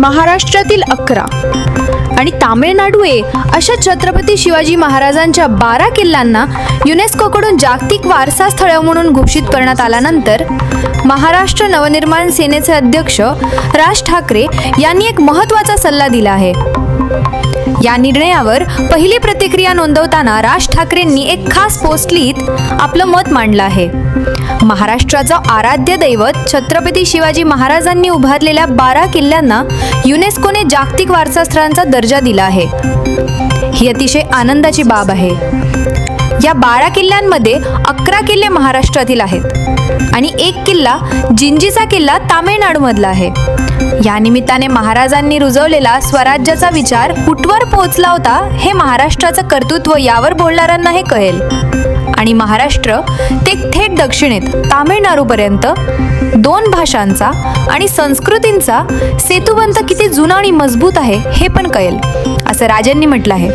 महाराष्ट्रातील अकरा. आणि तामिळनाडूए ए अशा छत्रपती शिवाजी महाराजांच्या बारा किल्ल्यांना युनेस्कोकडून जागतिक वारसा स्थळ म्हणून घोषित करण्यात आल्यानंतर महाराष्ट्र नवनिर्माण सेनेचे अध्यक्ष राज ठाकरे यांनी एक महत्त्वाचा सल्ला दिला आहे. या निर्णयावर पहिली प्रतिक्रिया नोंदवताना राज ठाकरेंनी एक खास पोस्ट लिहित आपलं मत मांडलं आहे. महाराष्ट्राचं आराध्य दैवत छत्रपती शिवाजी महाराजांनी उभारलेल्या बारा किल्ल्यांना युनेस्कोने जागतिक वारसा स्थळांचा दर्जा दिला आहे. ही अतिशय आनंदाची बाब आहे. या बारा किल्ल्यांमध्ये अकरा किल्ले महाराष्ट्रातील आहेत आणि एक किल्ला जिंजीचा किल्ला तामिळनाडूमधला आहे. या निमित्ताने महाराजांनी रुजवलेला स्वराज्याचा विचार कुठवर पोहोचला होता हे महाराष्ट्राचं कर्तृत्व यावर बोलणाऱ्यांना हे कळेल. आणि महाराष्ट्र ते थेट दक्षिणेत तामिळनाडूपर्यंत दोन भाषांचा आणि संस्कृतींचा सेतुबंध किती जुना आणि मजबूत आहे हे पण कळेल असं राजांनी म्हटलं आहे.